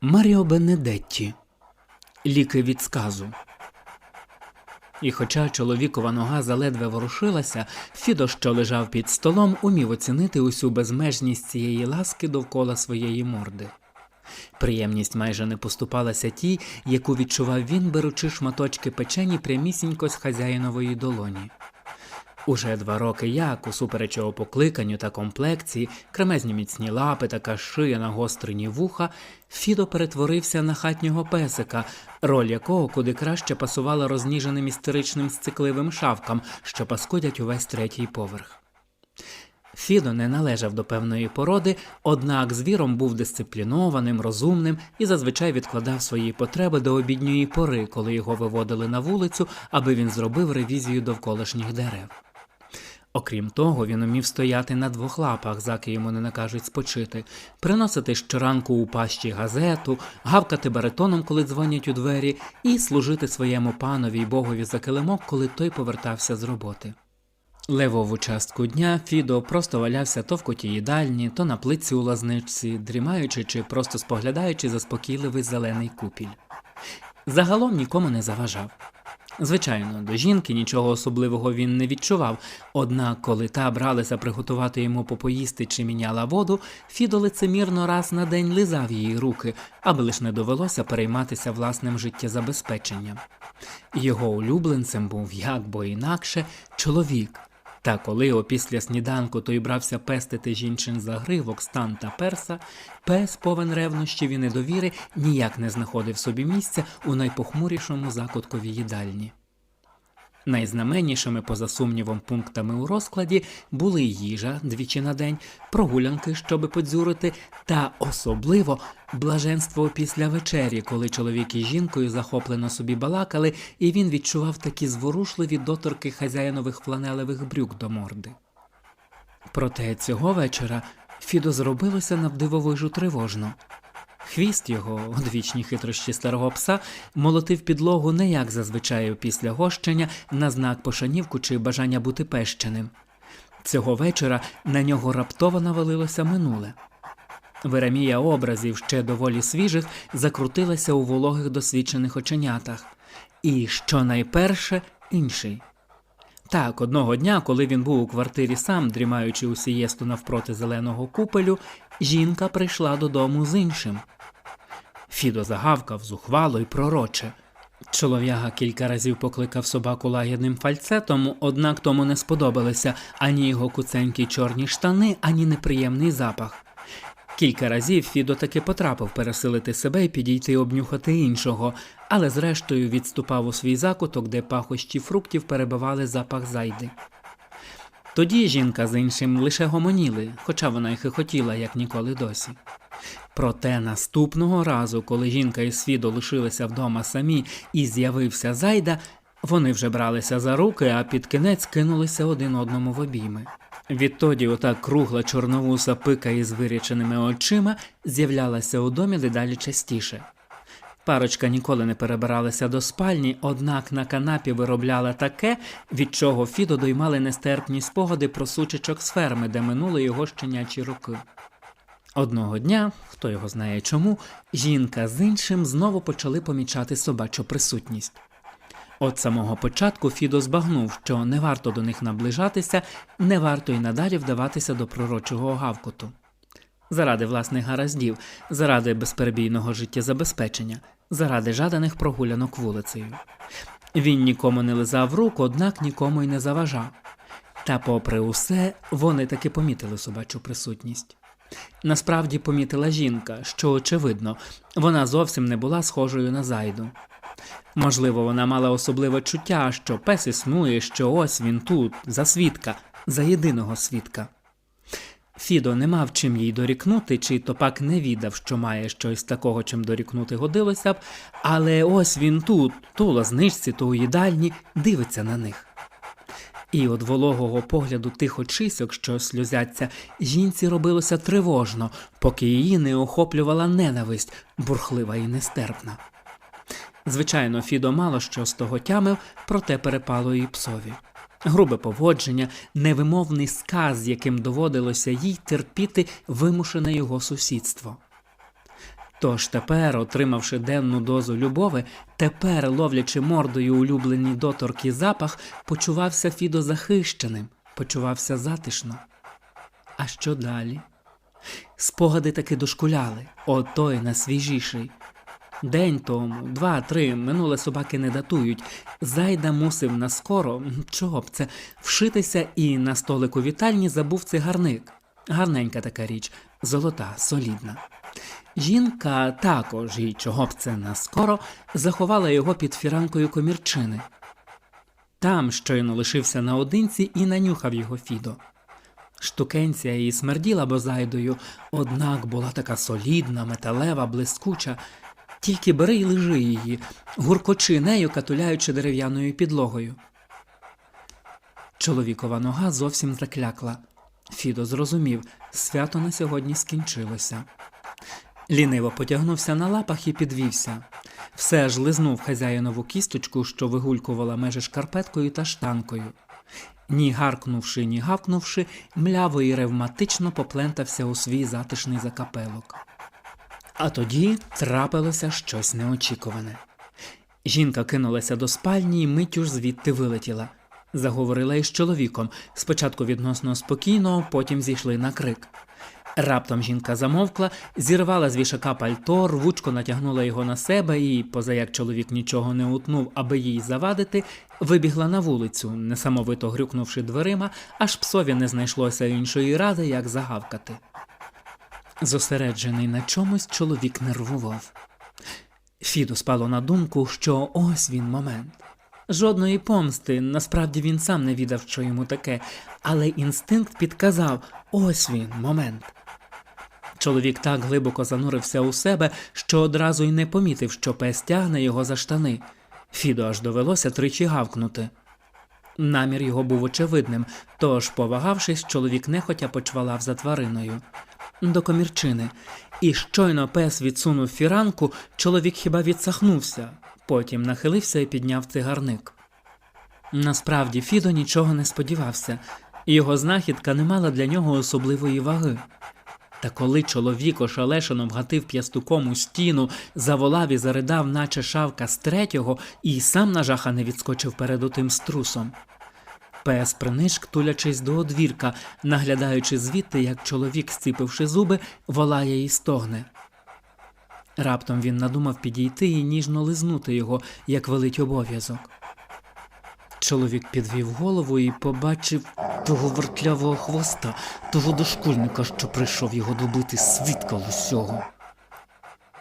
Маріо Бенедетті. Ліки від сказу. І хоча чоловікова нога заледве ворушилася, Фідо, що лежав під столом, умів оцінити усю безмежність цієї ласки довкола своєї морди. Приємність майже не поступалася тій, яку відчував він, беручи шматочки печені прямісінько з хазяїнової долоні. Уже два роки як, усупереч його покликанню та комплекції, кремезні міцні лапи та шия на гострені вуха, Фідо перетворився на хатнього песика, роль якого куди краще пасувала розніженим істеричним сцикливим шавкам, що паскудять увесь третій поверх. Фідо не належав до певної породи, однак звіром був дисциплінованим, розумним і зазвичай відкладав свої потреби до обідньої пори, коли його виводили на вулицю, аби він зробив ревізію довколишніх дерев. Окрім того, він умів стояти на двох лапах, заки йому не накажуть спочити, приносити щоранку у пащі газету, гавкати баритоном, коли дзвонять у двері, і служити своєму панові й богові за килимок, коли той повертався з роботи. Левову частку дня Фідо просто валявся то в коті їдальні, то на плитці у лазничці, дрімаючи чи просто споглядаючи заспокійливий зелений купіль. Загалом нікому не заважав. Звичайно, до жінки нічого особливого він не відчував, однак, коли та бралася приготувати йому попоїсти чи міняла воду, Фідо лицемірно раз на день лизав її руки, аби лиш не довелося перейматися власним життєзабезпеченням. Його улюбленцем був, як бо інакше, чоловік. Та коли опісля сніданку той брався пестити жінчин загривок, стан та перса, пес, повен ревнощів і недовіри, ніяк не знаходив собі місця у найпохмурішому закуткові їдальні. Найзнаменнішими, поза сумнівом, пунктами у розкладі були їжа двічі на день, прогулянки, щоби подзюрити, та особливо блаженство після вечері, коли чоловік із жінкою захоплено собі балакали, і він відчував такі зворушливі доторки хазяїнових фланелевих брюк до морди. Проте цього вечора Фідо зробилося навдивовижу тривожно. Хвіст його, одвічні хитрощі старого пса, молотив підлогу не як зазвичай після гощення на знак пошанівку чи бажання бути пещеним. Цього вечора на нього раптово навалилося минуле. Веремія образів, ще доволі свіжих, закрутилася у вологих досвідчених оченятах. І, що найперше, інший. Так, одного дня, коли він був у квартирі сам, дрімаючи у сієсту навпроти зеленого купелю, жінка прийшла додому з іншим. Фідо загавкав зухвало й пророче. Чолов'яга кілька разів покликав собаку лагідним фальцетом, однак тому не сподобалися ані його куценькі чорні штани, ані неприємний запах. Кілька разів Фідо таки потрапив пересилити себе і підійти обнюхати іншого, але зрештою відступав у свій закуток, де пахощі фруктів перебивали запах зайди. Тоді жінка з іншим лише гомоніли, хоча вона й хихотіла, як ніколи досі. Проте наступного разу, коли жінка і Фідо лишилися вдома самі і з'явився зайда, вони вже бралися за руки, а під кінець кинулися один одному в обійми. Відтоді ота кругла чорновуса пика із виряченими очима з'являлася у домі дедалі частіше. Парочка ніколи не перебиралася до спальні, однак на канапі виробляла таке, від чого Фідо доймали нестерпні спогади про сучечок з ферми, де минули його щенячі роки. Одного дня, хто його знає чому, жінка з іншим знову почали помічати собачу присутність. От самого початку Фідо збагнув, що не варто до них наближатися, не варто й надалі вдаватися до пророчого гавкоту. Заради власних гараздів, заради безперебійного життєзабезпечення, заради жаданих прогулянок вулицею. Він нікому не лизав рук, однак нікому й не заважав. Та, попри усе, вони таки помітили собачу присутність. Насправді помітила жінка, що, очевидно, вона зовсім не була схожою на зайду. Можливо, вона мала особливе чуття, що пес існує, що ось він тут, за свідка, за єдиного свідка. Фідо не мав чим їй дорікнути, чи то пак не віддав, що має щось такого, чим дорікнути годилося б, але ось він тут, то у лазничці, то у їдальні, дивиться на них. І від вологого погляду тих очисок, що сльозяться, жінці робилося тривожно, поки її не охоплювала ненависть, бурхлива і нестерпна. Звичайно, Фідо мало що з того тямив, проте перепало і псові. Грубе поводження, невимовний сказ, яким доводилося їй терпіти вимушене його сусідство. Тож тепер, отримавши денну дозу любови, тепер, ловлячи мордою улюблені доторки запах, почувався Фідо захищеним, почувався затишно. А що далі? Спогади таки дошкуляли, отой найсвіжіший. День тому, два-три, минуле собаки не датують. Зайда мусив наскоро, чого б це, вшитися і на столику вітальні забув цигарник. Гарненька така річ, золота, солідна. Жінка також, і чого б це наскоро, заховала його під фіранкою комірчини. Там щойно лишився наодинці і нанюхав його Фідо. Штукенція її смерділа бозайдою, однак була така солідна, металева, блискуча. Тільки бери й лежи її, гуркочи нею, катуляючи дерев'яною підлогою. Чоловікова нога зовсім заклякла. Фідо зрозумів, свято на сьогодні скінчилося. Ліниво потягнувся на лапах і підвівся. Все ж лизнув хазяїнову кісточку, що вигулькувала межі шкарпеткою та штанкою. Ні гаркнувши, ні гавкнувши, мляво і ревматично поплентався у свій затишний закапелок. А тоді трапилося щось неочікуване. Жінка кинулася до спальні і миттю ж звідти вилетіла. Заговорила із чоловіком, спочатку відносно спокійно, потім зійшли на крик. Раптом жінка замовкла, зірвала з вішака пальто, рвучко натягнула його на себе і, позаяк чоловік нічого не утнув, аби їй завадити, вибігла на вулицю, несамовито грюкнувши дверима, аж псові не знайшлося іншої ради, як загавкати. Зосереджений на чомусь, чоловік нервував. Фіду спало на думку, що ось він момент. Жодної помсти, насправді він сам не відав, що йому таке, але інстинкт підказав ось він момент. Чоловік так глибоко занурився у себе, що одразу й не помітив, що пес тягне його за штани. Фіду аж довелося тричі гавкнути. Намір його був очевидним, тож, повагавшись, чоловік нехотя почвалав за твариною. До комірчини. І щойно пес відсунув фіранку, чоловік хіба відсахнувся, потім нахилився і підняв цигарник. Насправді Фідо нічого не сподівався, його знахідка не мала для нього особливої ваги. Та коли чоловік ошалешено вгатив п'ястуком у стіну, заволав і заридав, наче шавка з третього, і сам нажаха не відскочив перед отим струсом. Пес принишк, тулячись до одвірка, наглядаючи звідти, як чоловік, зціпивши зуби, волає і стогне. Раптом він надумав підійти і ніжно лизнути його, як велить обов'язок. Чоловік підвів голову і побачив того вертлявого хвоста, того дошкульника, що прийшов його добити свідка усього.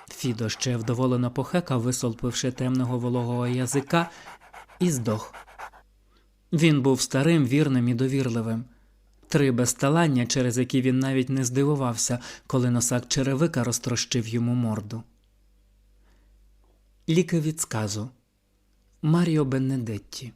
Фідо ще вдоволено похекав, висолпивши темного вологого язика, і здох. Він був старим, вірним і довірливим. Три безталання, через які він навіть не здивувався, коли носак черевика розтрощив йому морду. Ліки від сказу Маріо Бенедетті